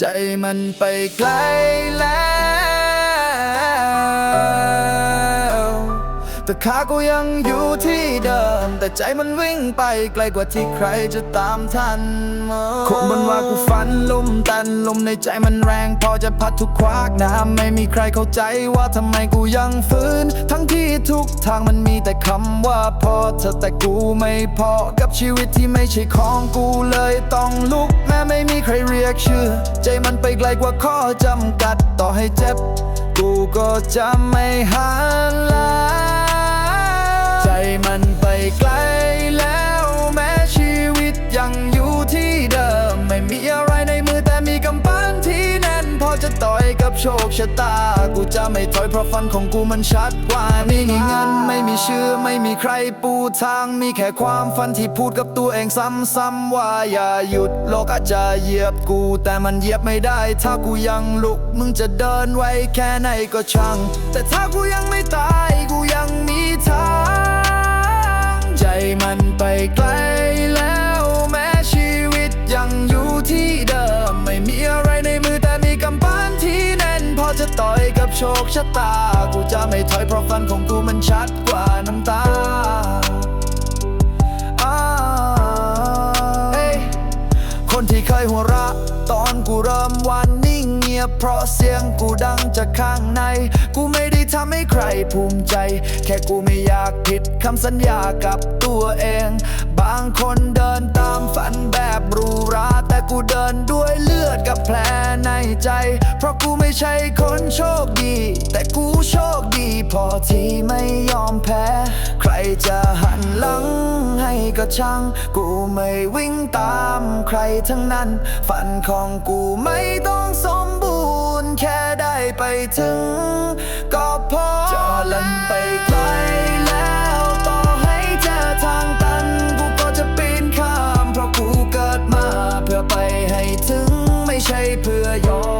ใจมันไปไกลแล้ว แต่ขากูยังอยู่ที่เดิม แต่ใจมันวิ่งไปไกลกว่าที่ใครจะตามทันคงมันว่ากูฝันลุ่มตันลมในใจมันแรง พอจะพัดทุกควักน้ำไม่มีใครเข้าใจว่าทำไมกูยังฟื้น ทั้งที่ทุกทางมันมีแต่คำว่าพอเธอแต่กูไม่พอกับชีวิตที่ไม่ใช่ของกูเลยต้องลุก แม้ไม่มีใครเรียกชื่อ ใจมันไปไกลกว่าข้อจำกัดต่อให้เจ็บ กูก็จะไม่หัน ชคชะตา กูจะไม่ถอยเพราะฟันของกูมันชัดกว่าไม่มีเงินไม่มีชื่อไม่มีใครปูทาง มีแค่ความฝันที่พูดกับตัวเองซ้ำๆว่าอย่าหยุดโลกอาจจะเหยียบกู แต่มันเหยียบไม่ได้ ถ้ากูยังลุก มึงจะเดินไว้แค่ไหนก็ช่าง แต่ถ้ากูยังไม่ตายกูยังมีทาง ใจมันไปไกลแล้ว โชคชะตา กูจะไม่ถอยเพราะฟันของกูมันชัดกว่าน้ำตาอ่าเอ้ยคนที่เคยหัวเราะตอนกูเริ่มวันนิ่งเงียบเพราะเสียงกูดังจากข้างใน กูไม่ได้ทำให้ใครภูมิใจ แค่กูไม่อยากผิดคำสัญญากับตัวเอง บางคนเดินตามฝันแบบหรูหราแต่ กูเดินด้วยเลือดกับแผลในใจ เพราะกูไม่ใช่คนโชคดี แต่กูโชคดีพอที่ไม่ยอมแพ้ ใครจะหันหลังให้ก็ช่าง กูไม่วิ่งตามใครทั้งนั้น ฝันของกูไม่ต้องสมบูรณ์ แค่ได้ไปถึง ก็พอจอลันไปไกล ถึงไม่ใช่เพื่อยอม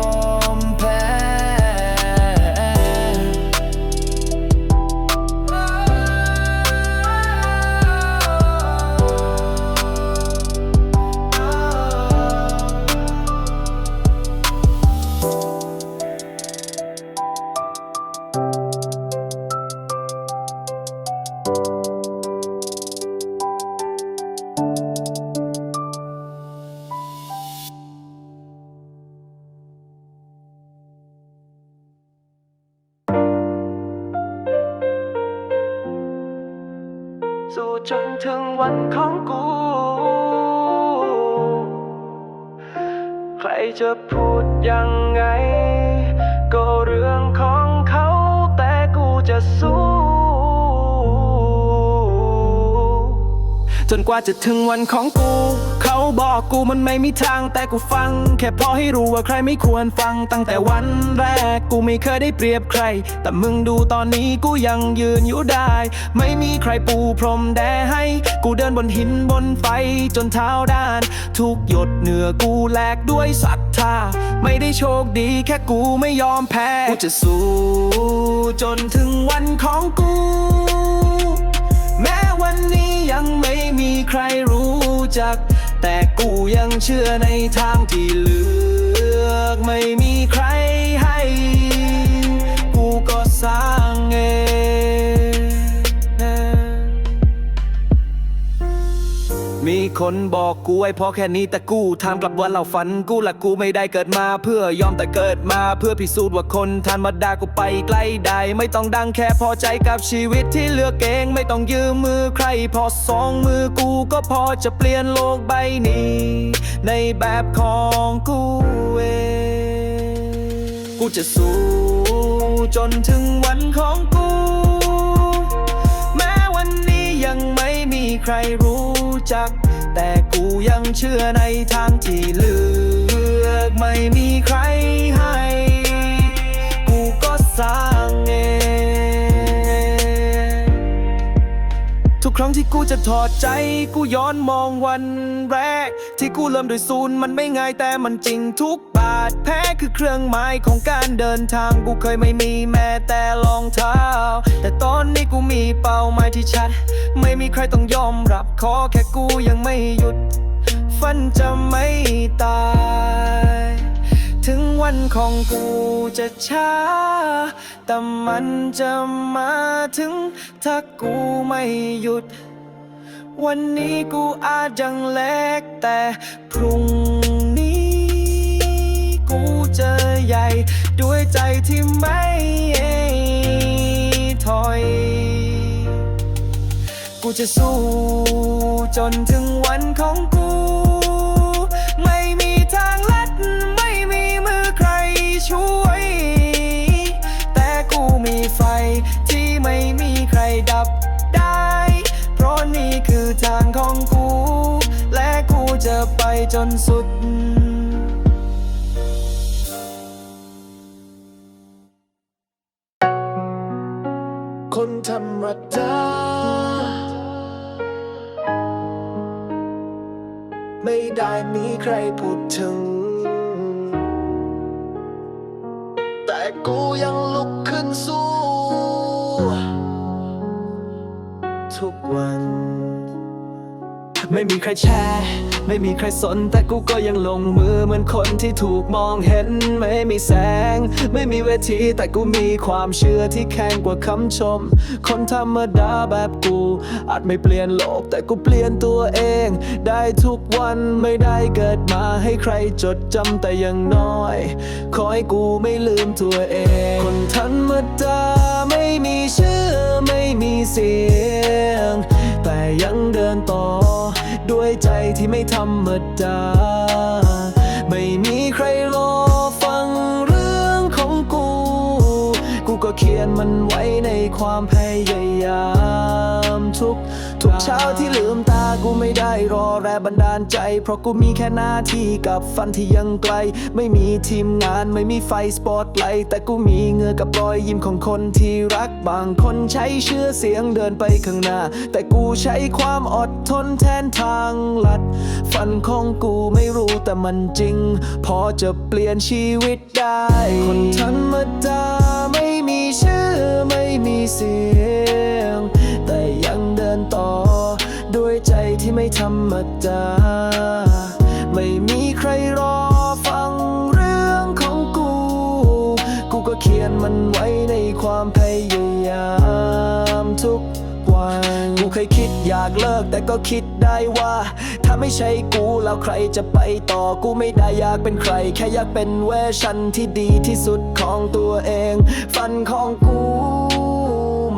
รจะพูดยังไง ก็เรื่องของเขาแต่กูจะสู้ จนกว่าจะถึงวันของกู เขาบอกกูมันไม่มีทางแต่กูฟัง แค่พอให้รู้ว่าใครไม่ควรฟัง ตั้งแต่วันแรกกูไม่เคยได้เปรียบใคร แต่มึงดูตอนนี้กูยังยืนอยู่ได้ ไม่มีใครปูพรมแดให้ กูเดินบนหินบนไฟจนเท้าด้าน ทุกหยดเหงื่อกูแลกด้วยศรัทธาไม่ได้โชคดีแค่กูไม่ยอมแพ้กูจะสู้จนถึงวันของกู แม้วันนี้ยังไม่มีใครรู้จัก แต่กูยังเชื่อในทางที่เลือ คนบอกกูไว้พอแค่นี้แต่กูทำกลับว่าเราฝันกูละกูไม่ได้เกิดมาเพื่อยอมแต่เกิดมาเพื่อพิสูจน์ว่าคนธรรมดากูไปไกลได้ไม่ต้องดังแค่พอใจกับชีวิตที่เลือกเองไม่ต้องยืมมือใคร พอสองมือกูก็พอจะเปลี่ยนโลกใบนี้ ในแบบของกูเองกูจะสู้จนถึงวันของกู แม้วันนี้ยังไม่มีใครรู้จัก แต่กูยังเชื่อในทางที่เลือกไม่มีใครให้ กูก็สร้างเองทุกครั้งที่กูจะถอดใจ กูย้อนมองวันแรก ที่กูเริ่มด้วยศูนย์มันไม่ง่ายแต่มันจริงทุกบา ทแพ้คือเครื่องหมายของการเดินทาง กูเคยไม่มีแม้แต่รองเท้า แต่ตอนนี้กูมีเป้าหมายที่ชัด ไม่มีใครต้องยอมรับ ขอแค่กูยังไม่หยุด ฝันจะไม่ตาย ถึงวันของกูจะช้า แต่มันจะมาถึง ถ้ากูไม่หยุด วันนี้กูอาจยังเล็กแต่พรุ่ง จะใหญ่ ด้วยใจที่ไม่ถอย กูจะสู้ จนถึงวันของกู ไม่มีทางลัด ไม่มีมือใครช่วย แต่กูมีไฟที่ไม่มีใครดับได้ เพราะนี่คือทางของกู และกูจะไปจนสุด ธรรมดา ไม่ได้มีใครพูดถึง แต่กูยังลุกขึ้นสู้ ทุกวัน ไม่มีใครแชร์ ไม่มีใครสนแต่กูก็ยังลงมือเหมือนคนที่ถูกมองเห็น ไม่มีแสง ไม่มีเวทีแต่กูมีความเชื่อที่แข็งกว่าคำชม คนธรรมดาแบบกู อาจไม่เปลี่ยนโลกแต่กูเปลี่ยนตัวเอง ได้ทุกวันไม่ได้เกิดมาให้ใครจดจำแต่อย่างน้อย ขอให้กูไม่ลืมตัวเอง คนธรรมดาไม่มีชื่อไม่มีเสียง แต่ยังเดินต่อ ด้วยใจที่ไม่ธรรมดา ไม่มีใครรอฟังเรื่องของกู กูก็เขียนมันไว้ในความพยายามทุก เช้าที่ลืมตากูไม่ได้รอแรงบันดาลใจ เพราะกูมีแค่หน้าที่กับฟันที่ยังไกล ไม่มีทีมงานไม่มีไฟสปอตไลท์แต่กูมีเงื่อกับรอยยิ้มของคนที่รักบางคนใช้เชื่อเสียงเดินไปข้างหน้า แต่กูใช้ความอดทนแทนทางลัด ฝันของกูไม่รู้แต่มันจริง พอจะเปลี่ยนชีวิตได้ คนธรรมดาไม่มีชื่อไม่มีเสียง ไม่ธรรมดา ไม่มีใครรอฟังเรื่องของกู กูก็เขียนมันไว้ในความพยายามทุกวันกูเคยคิดอยากเลิกแต่ก็คิดได้ว่า ถ้าไม่ใช่กูแล้วใครจะไปต่อกูไม่ได้อยากเป็นใคร แค่อยากเป็นเวอร์ชันที่ดีที่สุดของตัวเองฝันของกู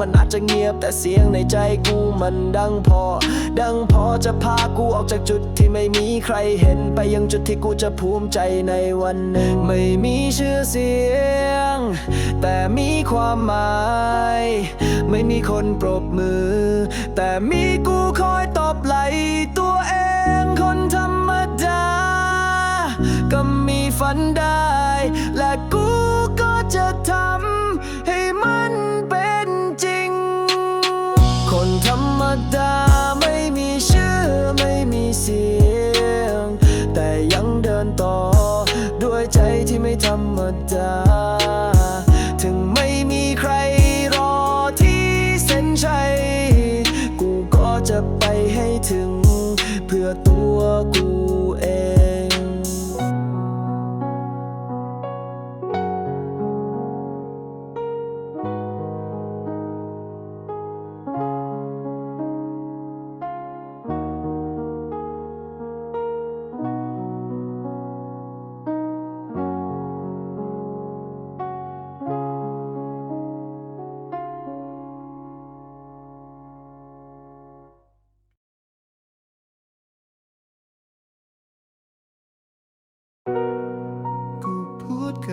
มันอาจจะเงียบแต่เสียงในใจกูมันดังพอ ดังพอจะพากูออกจากจุดที่ไม่มีใครเห็นไปยังจุดที่กูจะภูมิใจในวันหนึ่ง ไม่มีชื่อเสียง แต่มีความหมาย ไม่มีคนปรบมือ แต่มีกูคอยตอบไหลตัวเองคนธรรมดา ก็มีฝันได้และ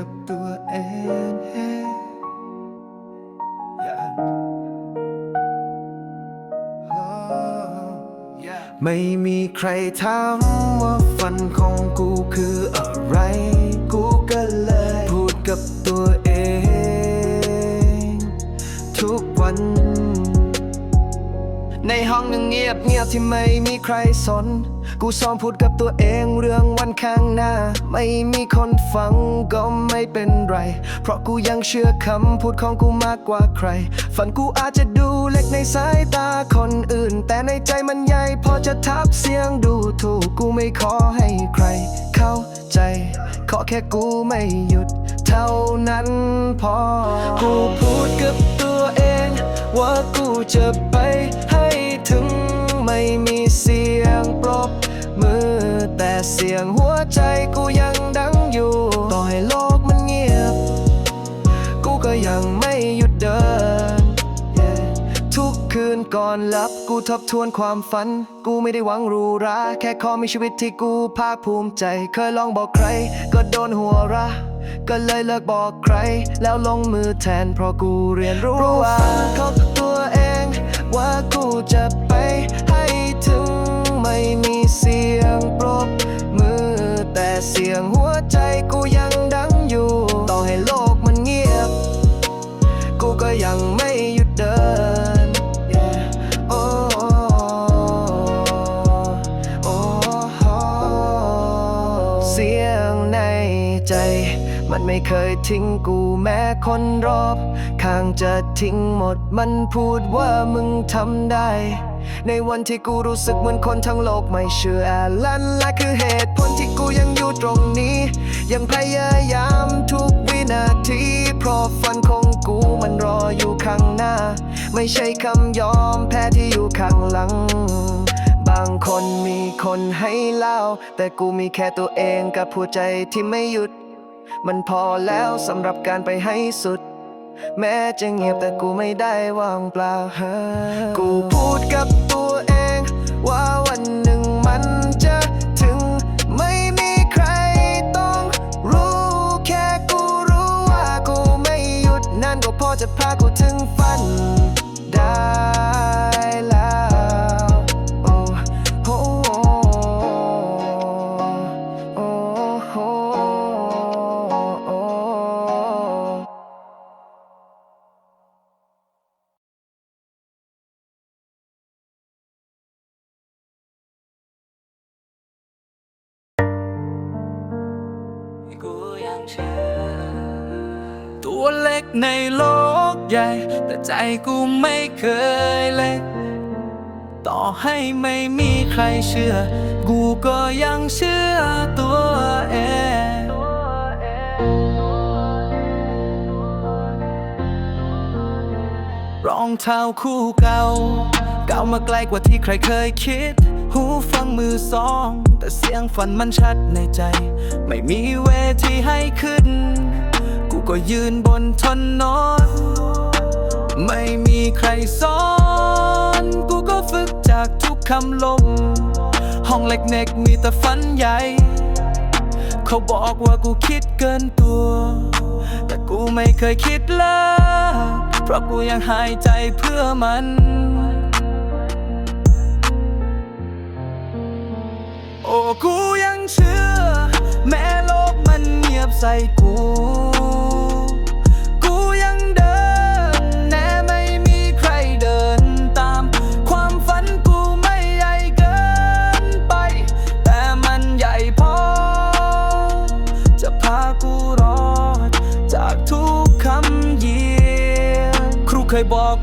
กับตัวเองให้อย่าไม่มีใครถามว่าฝันของกูคืออะไร กูก็เลยพูดกับตัวเอง ทุกวัน ในห้องยังเงียบเงียบที่ไม่มีใครสน กูซ้อมพูดกับตัวเองเรื่องวันข้างหน้า ไม่มีคนฟังก็ไม่เป็นไร เพราะกูยังเชื่อคำพูดของกูมากกว่าใคร ฝันกูอาจจะดูเล็กในสายตาคนอื่น แต่ในใจมันใหญ่พอจะทับเสียงดูถูกกูไม่ขอให้ใคร เข้าใจ ขอแค่กูไม่หยุด เท่านั้นพอ กูพูดกับตัวเอง ว่ากูจะ เสียงหัวใจกูยังดังอยู่ ต่อให้โลกมันเงียบ กูก็ยังไม่หยุดเดิน Yeah ทุกคืนก่อนหลับกูทบทวนความฝัน กูไม่ได้หวังรูราแค่ขอมีชีวิตที่กูภาคภูมิใจ เคยลองบอกใคร ก็โดนหัวระก็เลยเลิกบอกใคร แล้วลงมือแทนเพราะกูเรียนรู้ว่าของตัวเอง ว่ากูจะไปให้ถึงไม่มีเสียงปรบ เสียงหัวใจกูยังดังอยู่ ต่อให้โลกมันเงียบ กูก็ยังไม่หยุดเดิน Yeah โอโอเสียงในใจ มันไม่เคยทิ้งกูแม้คนรอบ ข้างจะทิ้งหมดมันพูดว่ามึงทำได้ในวันที่กูรู้สึกเหมือนคนทั้งโลกไม่เชื่อ ลันและคือเหตุ อยู่ตรงนี้ ยังพยายามทุกวินาที เพราะฝันของกูมันรออยู่ข้างหน้า ไม่ใช่คำยอมแพ้ที่อยู่ข้างหลัง บางคนมีคนให้เล่า แต่กูมีแค่ตัวเองกับหัวใจที่ไม่หยุด มันพอแล้วสำหรับการไปให้สุด แม้จะเงียบแต่กูไม่ได้ว่างเปล่ากูพูด นก็ หญ่ แต่ใจกูไม่เคยเล็ก ต่อให้ไม่มีใครเชื่อ กูก็ยังเชื่อตัวเองรองเท้าคู่เก่า เก่ามาไกลกว่าที่ใครเคยคิด หูฟังมือสอง แต่เสียงฝันมันชัดในใจ ไม่มีเวทีให้ขึ้น กูก็ยืนบนทนนอน ไม่มีใครสอน กูก็ฝึกจากทุกคำลง ห้องเล็กเน็กมีแต่ฝันใหญ่ เขาบอกว่ากูคิดเกินตัว แต่กูไม่เคยคิดเลิกเพราะกูยังหายใจเพื่อมันโอ้กู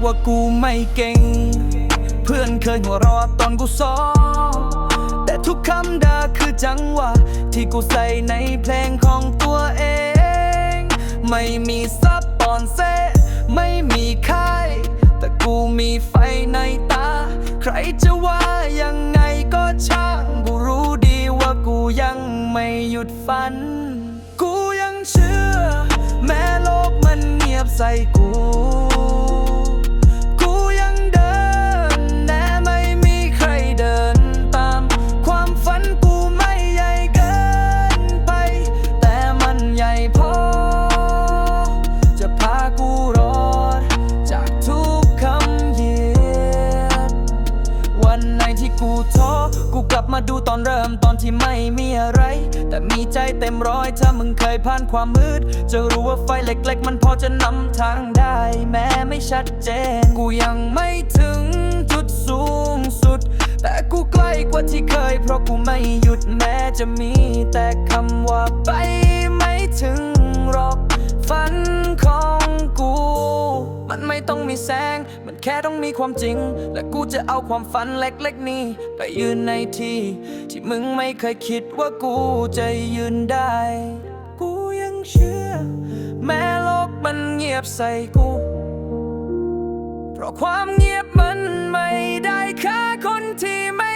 ว่ากูไม่เก่ง เพื่อนเคยหัวเรอตอนกูซ้อมแต่ทุกคำด่าคือจังหวะที่กูใส่ในเพลงของตัวเอง ไม่มีซับปอนเซไม่มีค่าย แต่กูมีไฟในตา ใครจะว่ายังไงก็ช่างกูรู้ดีว่ากูยังไม่หยุดฝัน กูยังเชื่อ แม้โลกมันเงียบใส่กู อนเริ่มตอนที่ไม่มีอะไร แต่มีใจเต็มร้อยถ้ามึงเคยผ่านความมืด จะรู้ว่าไฟเล็กๆ มันพอจะนำทางได้ แม้ไม่ชัดเจน กูยังไม่ถึงจุดสูงสุด แต่กูใกล้กว่าที่เคย เพราะกูไม่หยุดแม้จะมีแต่คำว่าไปไม่ถึง มีแสง มันแค่ต้องมีความจริง และกูจะเอาความฝันเล็กๆนี้ ไปยืนในที่ ที่มึงไม่เคยคิดว่ากูจะยืนได้ กูยังเชื่อ แม้โลกมันเงียบใส่กู เพราะความเงียบมันไม่ได้ค่าคนที่ไม่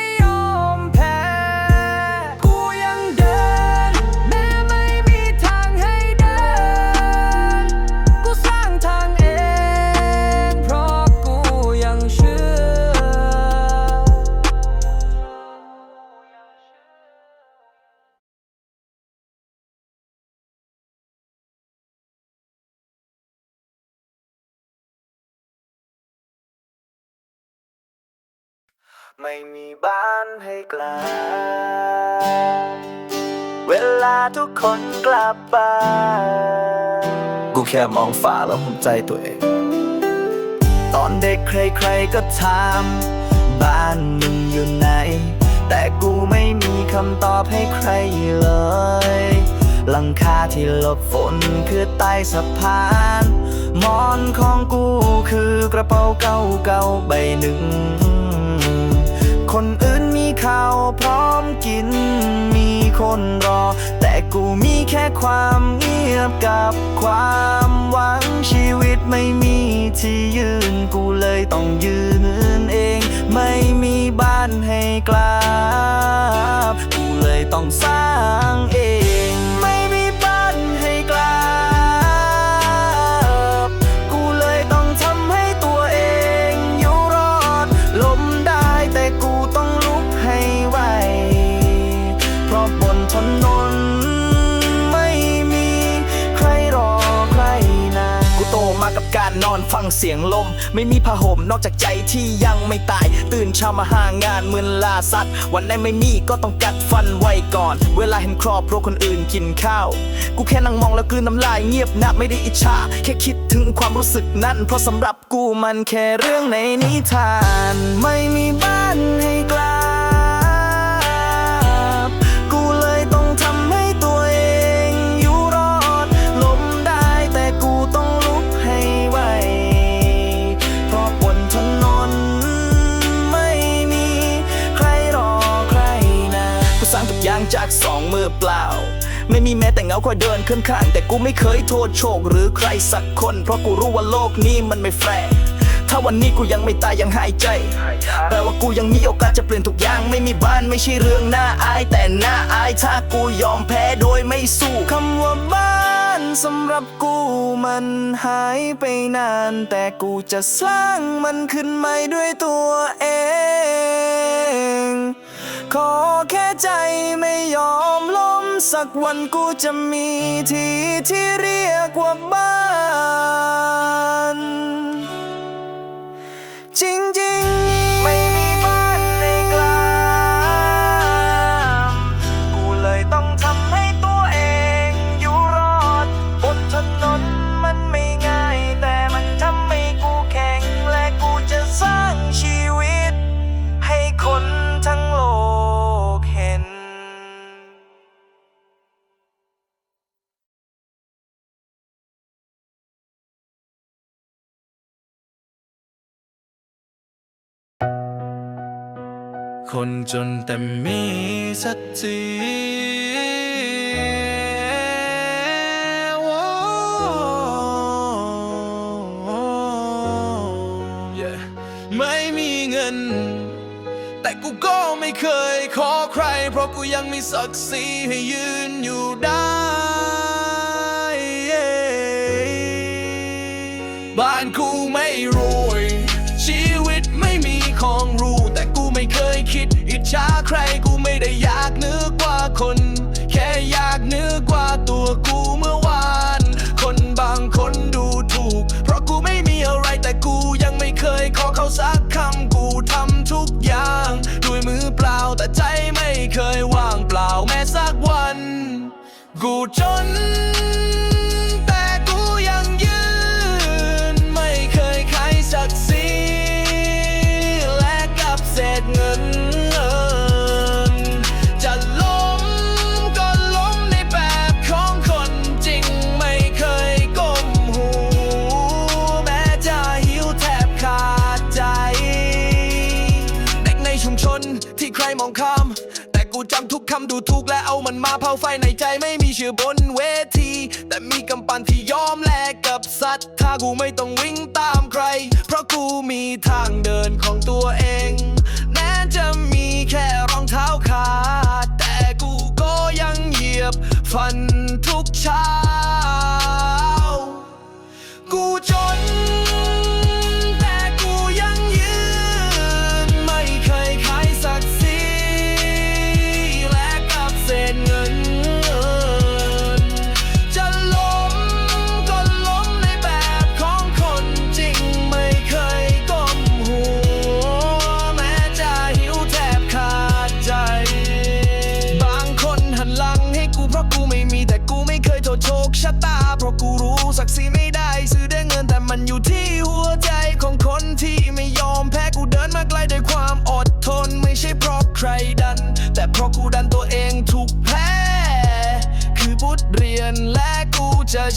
ไม่มีบ้านให้กลับเวลาทุกคนกลับบ้านกูแค่มองฟ้าแล้วภูมิใจตัวเอง ตอนเด็กใครๆก็ถามบ้านมึงอยู่ไหน แต่กูไม่มีคำตอบให้ใครเลยหลังคาที่หลบฝนคือใต้สะพานหมอนของกูคือกระเป๋าเก่าๆใบหนึ่ง ข้าวพร้อมกิน มีคนรอ แต่กูมีแค่ความเงียบกับความหวังชีวิตไม่มีที่ยืนกูเลยต้องยืนเอง ไม่มีบ้านให้กลับ กูเลยต้องสร้างเอง เสียงลม ไม่มีผ้าห่มนอกจากใจที่ยังไม่ตาย ตื่นเช้ามาหางานเหมือนล่าสัตว์ วันไหนไม่มีก็ต้องกัดฟันไว้ก่อน เวลาเห็นครอบครัวคนอื่นกินข้าว กูแค่นั่งมองแล้วกลืนน้ำลายเงียบนับไม่ได้อิจฉาแค่คิดถึงความรู้สึกนั้น เพราะสำหรับกูมันแค่เรื่องในนิทาน ไม่มีบ้าน แม้แต่เงาคอยเดินข้าง แต่กูไม่เคยโทษโชค หรือใครสักคน เพราะกูรู้ว่าโลกนี้มันไม่แฟร์ถ้าวันนี้กูยังไม่ตายยังหายใจ แปลว่ากูยังมีโอกาสจะเปลี่ยนทุกอย่าง ไม่มีบ้านไม่ใช่เรื่องน่าอายแต่น่าอายถ้ากูยอมแพ้โดยไม่สู้คำว่าบ้านสำหรับกูมันหายไปนาน แต่กูจะสร้างมันขึ้นใหม่ด้วยตัวเอง ขอแค่ใจไม่ยอมล้ม สักวันกูจะมีที่ที่เรียกว่าบ้าน คนจนแต่มีสักทีไม่มีเงิน แต่กูก็ไม่เคยขอใคร เพราะกูยังมีศักดิ์ศรีให้ยืนอยู่ได้ อ คำดูถูกและเอามันมาเผาไฟในใจไม่มีชื่อบนเวที แต่มีกำปั้นที่ยอมแลกกับสัตว์ถ้ากูไม่ต้องวิ่งตามใคร เพราะกูมีทางเดินของตัวเองแม้จะมีแค่รองเท้าขาดแต่กูก็ยังเหยียบ ฟันทุกเช้า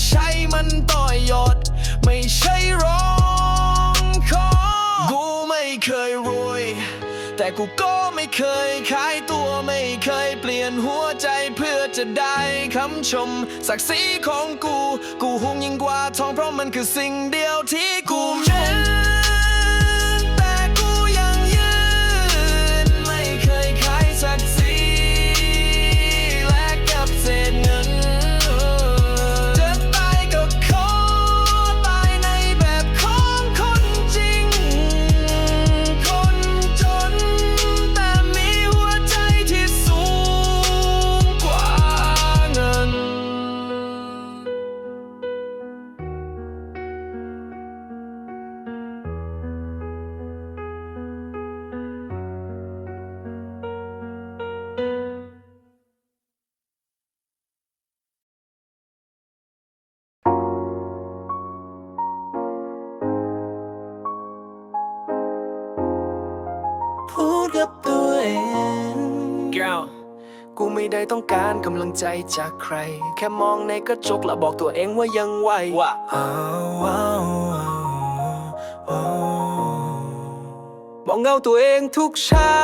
ใช้มันต่อยอด ไม่ใช่ร้องขอกูไม่เคยรวย แต่กูก็ไม่เคยขายตัวไม่เคยเปลี่ยนหัวใจเพื่อจะได้คำชม ศักดิ์ศรีของกู กูหวงยิ่งกว่าทองเพราะมันคือสิ่งเดียวที่กูเน้น ไม่ได้ต้องการกำลังใจจากใคร แค่มองในกระจกแล้วบอกตัวเองว่ายังไหวว่ามองเงาตัวเองทุกเช้า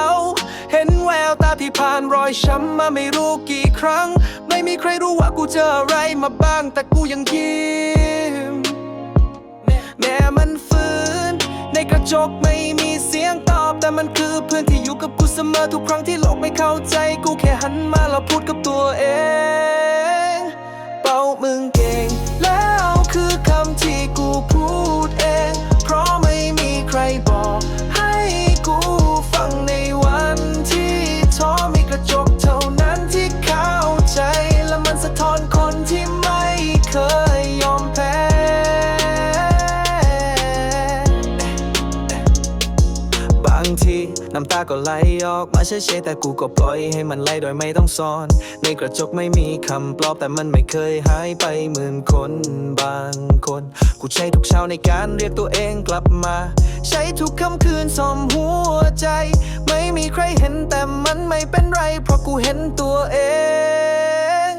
เห็นแววตาที่ผ่านรอยช้ำมาไม่รู้กี่ครั้ง ไม่มีใครรู้ว่ากูเจออะไรมาบ้างแต่กูยังยิ้มแม้มันฝืน ในกระจกไม่มีเสียงตอบแต่มันคือเพื่อนที่อยู่กับกู เสมอทุกครั้งที่โลกไม่เข้าใจ กูแค่หันมาแล้วพูดกับตัวเอง เป่ามึงเก่ง แล้วคือคำที่กูพูดเองาก็ไหลออกมาเฉยๆแต่กูก็ปล่อยให้มันไหลโดยไม่ต้องซ่อน ในกระจกไม่มีคำปลอบแต่มันไม่เคยหายไปเหมือนคนบางคน กูใช้ทุกเช้าในการเรียกตัวเองกลับมา ใช้ทุกค่ำคืนซ่อมหัวใจ ไม่มีใครเห็นแต่มันไม่เป็นไร เพราะกูเห็นตัวเอง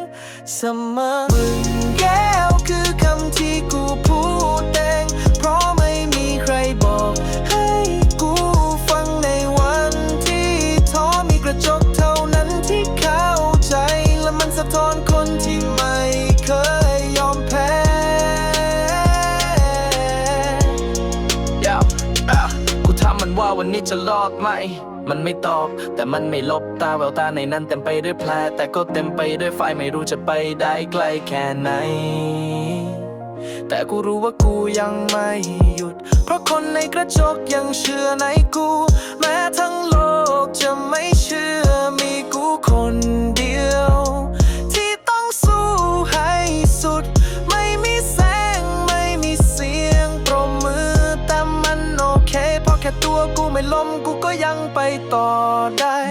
เสมอมึงแก นี้จะรอดไหม มันไม่ตอบ แต่มันไม่ลบตาแววตาในนั้นเต็มไปด้วยแผลแต่ก็เต็มไปด้วยไฟไม่รู้จะไปได้ไกลแค่ไหน แต่กูรู้ว่ากูยังไม่หยุด เพราะคนในกระจกยังเชื่อในกู แม้ทั้งโลกจะไม่เชื่อ ต่อไปต่อได้